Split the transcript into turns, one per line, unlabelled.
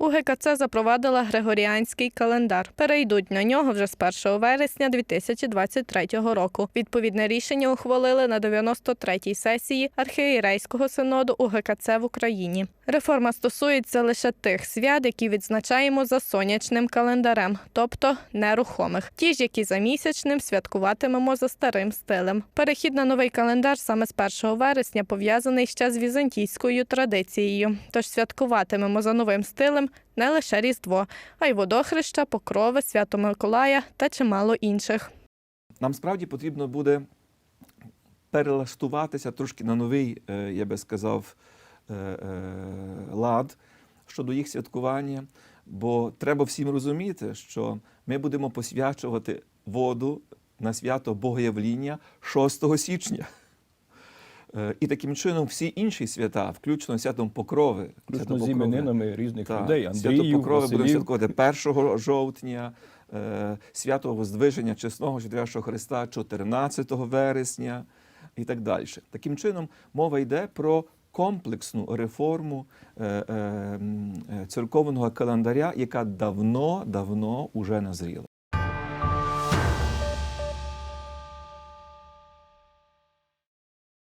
У ГКЦ запровадила григоріанський календар. Перейдуть на нього вже з 1 вересня 2023 року. Відповідне рішення ухвалили на 93-й сесії архієрейського синоду у ГКЦ в Україні. Реформа стосується лише тих свят, які відзначаємо за сонячним календарем, тобто нерухомих. Ті ж, які за місячним святкуватимемо за старим стилем. Перехід на новий календар саме з 1 вересня пов'язаний ще з візантійською традицією. Тож святкуватимемо за новим стилем не лише Різдво, а й водохреща, покрови, свято Миколая та чимало інших.
Нам справді потрібно буде перелаштуватися трошки на новий, е, я би сказав, е, е, лад щодо їх святкування. Бо треба всім розуміти, що ми будемо посвячувати воду на свято Богоявління 6 січня. Е, І таким чином всі інші свята, включно святом Покрови,
Включно з іменинами різних
так,
людей.
Свято Покрови
Василів.
святкувати 1 жовтня, е, свято Воздвиження Чесного Житрящого Христа 14 вересня і так далі. Таким чином, мова йде про комплексну реформу е, церковного календаря, яка давно-давно уже назріла.